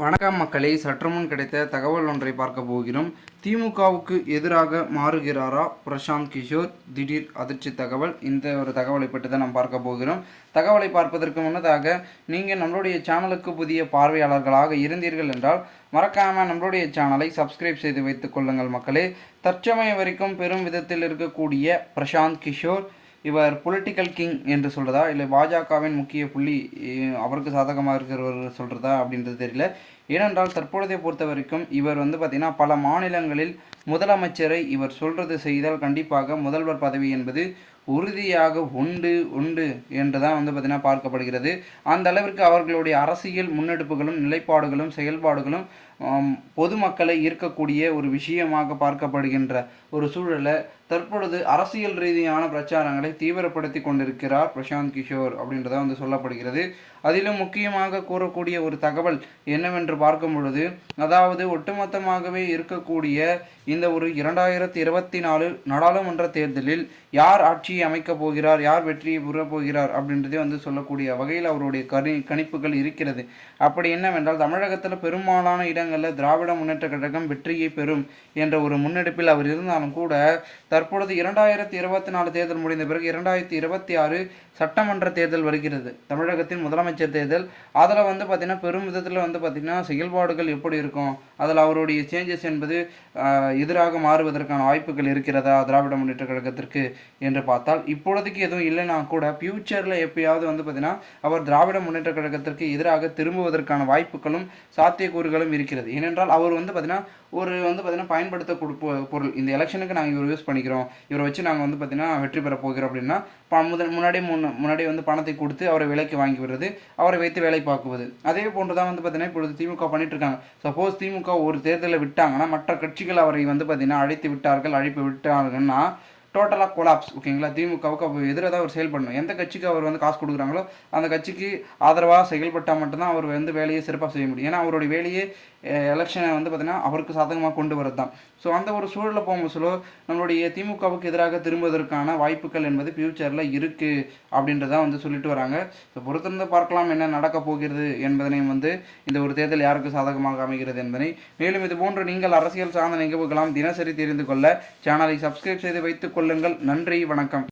வணக்கம் மக்களே சற்றுமுன் கிடைத்த தகவல் ஒன்றை பார்க்க போகிறோம். திமுகவுக்கு எதிராக மாறுகிறாரா பிரசாந்த் கிஷோர்? திடீர் அதிர்ச்சி தகவல். இந்த ஒரு தகவலை பற்றி தான் நாம் பார்க்க போகிறோம். தகவலை பார்ப்பதற்கு முன்னதாக நீங்கள் நம்மளுடைய சேனலுக்கு புதிய பார்வையாளர்களாக இருந்தீர்கள் என்றால் மறக்காமல் நம்மளுடைய சேனலை சப்ஸ்கிரைப் செய்து வைத்துக் கொள்ளுங்கள் மக்களே. தற்சமயம் வரைக்கும் பெரும் விதத்தில் இருக்கக்கூடிய பிரசாந்த் கிஷோர் இவர் பொலிட்டிக்கல் கிங் என்று சொல்கிறதா இல்லை பாஜகவின் முக்கிய புள்ளி அவருக்கு சாதகமாக இருக்கிறவர் சொல்கிறதா அப்படின்றது தெரியல. ஏனென்றால் தற்பொழுதை பொறுத்த வரைக்கும் இவர் வந்து பார்த்திங்கன்னா பல மாநிலங்களில் முதலமைச்சரை இவர் சொல்கிறது செய்தால் கண்டிப்பாக முதல்வர் பதவி என்பது உறுதியாக உண்டு உண்டு என்று தான் வந்து பார்த்திங்கன்னா பார்க்கப்படுகிறது. அந்த அளவிற்கு அவர்களுடைய அரசியல் முன்னெடுப்புகளும் நிலைப்பாடுகளும் செயல்பாடுகளும் பொதுமக்களை ஈர்க்கக்கூடிய ஒரு விஷயமாக பார்க்கப்படுகின்ற ஒரு சூழலை தற்பொழுது அரசியல் ரீதியான பிரச்சாரங்களை தீவிரப்படுத்தி கொண்டிருக்கிறார் பிரசாந்த் கிஷோர் அப்படின்றத வந்து சொல்லப்படுகிறது. அதிலும் முக்கியமாக கூறக்கூடிய ஒரு தகவல் என்னவென்று பார்க்கும் பொழுது அதாவது ஒட்டுமொத்தமாகவே இருக்கக்கூடிய இந்த ஒரு இரண்டாயிரத்தி இருபத்தி நாலு நாடாளுமன்ற தேர்தலில் யார் ஆட்சியை அமைக்கப் போகிறார் யார் வெற்றியை புறப் போகிறார் அப்படின்றதே வந்து சொல்லக்கூடிய வகையில் அவருடைய கணி கணிப்புகள் இருக்கிறது. அப்படி என்னவென்றால் தமிழகத்தில் பெரும்பாலான இடங்களில் திராவிட முன்னேற்ற கழகம் வெற்றியை பெறும் என்ற ஒரு முன்னெடுப்பில் அவர் இருந்தாலும் கூட தற்பொழுது இரண்டாயிரத்தி இருபத்தி நாலு தேர்தல் முடிந்த பிறகு இரண்டாயிரத்தி இருபத்தி ஆறு சட்டமன்ற தேர்தல் வருகிறது. தமிழகத்தின் முதலமைச்சர் தேர்தல். அதில் வந்து பார்த்திங்கன்னா பெரும் விதத்தில் வந்து பார்த்திங்கன்னா செயல்பாடுகள் எப்படி இருக்கும்? அதில் அவருடைய சேஞ்சஸ் என்பது எதிராக மாறுவதற்கான வாய்ப்புகள் இருக்கிறதா திராவிட முன்னேற்ற கழகத்திற்கு? என்று பார்த்தால் இப்பொழுதுக்கு எதுவும் இல்லைனா கூட ஃப்யூச்சரில் எப்பயாவது வந்து பார்த்திங்கன்னா அவர் திராவிட முன்னேற்ற கழகத்திற்கு எதிராக திரும்புவதற்கான வாய்ப்புகளும் சாத்தியக்கூறுகளும் இருக்கிறது. ஏனென்றால் அவர் வந்து பார்த்திங்கன்னா ஒரு வந்து பார்த்திங்கன்னா பயன்படுத்த கொடுப்ப பொருள். இந்த எலெக்ஷனுக்கு நாங்கள் இவர் யூஸ் பண்ணிக்கிறோம். இவரை வச்சு நாங்கள் வந்து பார்த்திங்கன்னா வெற்றி பெற போகிறோம் அப்படின்னா முதல் முன்னாடி முன் முன்னாடி வந்து பணத்தை கொடுத்து அவரை விலைக்கு வாங்கி விடுறது அவரை வைத்து வேலை பார்க்குவது. அதே போன்று தான் வந்து பார்த்திங்கன்னா இப்பொழுது திமுக பண்ணிட்டு இருக்காங்க. சப்போஸ் திமுக ஒரு தேர்தலில் விட்டாங்கன்னா மற்ற கட்சிகள் அவரை வந்து பார்த்திங்கன்னா அழைத்து விட்டார்கள் அழைப்பு விட்டார்கள்னா டோட்டலாக கொலாப்ஸ் ஓகேங்களா திமுகவுக்கு அவர் எதிராக தான் அவர் செயல்படணும். எந்த கட்சிக்கு அவர் வந்து காசு கொடுக்குறாங்களோ அந்த கட்சிக்கு ஆதரவாக செயல்பட்டால் மட்டும்தான் அவர் வந்து வேலையை சிறப்பாக செய்ய முடியும். ஏன்னா அவருடைய வேலையே எலெக்ஷனை வந்து பார்த்தீங்கன்னா அவருக்கு சாதகமாக கொண்டு வரது தான் ஸோ அந்த ஒரு சூழலில் போகும்போது சொல்ல நம்மளுடைய திமுகவுக்கு எதிராக திரும்புவதற்கான வாய்ப்புகள் என்பது ஃப்யூச்சரில் இருக்குது அப்படின்றதான் வந்து சொல்லிட்டு வராங்க. ஸோ பொறுத்திருந்து பார்க்கலாம் என்ன நடக்க போகிறது என்பதனையும் வந்து இந்த ஒரு தேர்தல் யாருக்கு சாதகமாக அமைகிறது என்பதை. மேலும் இது போன்று நீங்கள் அரசியல் சார்ந்த நிகழ்வுகளாம் தினசரி தெரிந்து கொள்ள சேனலை சப்ஸ்கிரைப் செய்து வைத்துக் கொள்ளுங்கள். நன்றி வணக்கம்.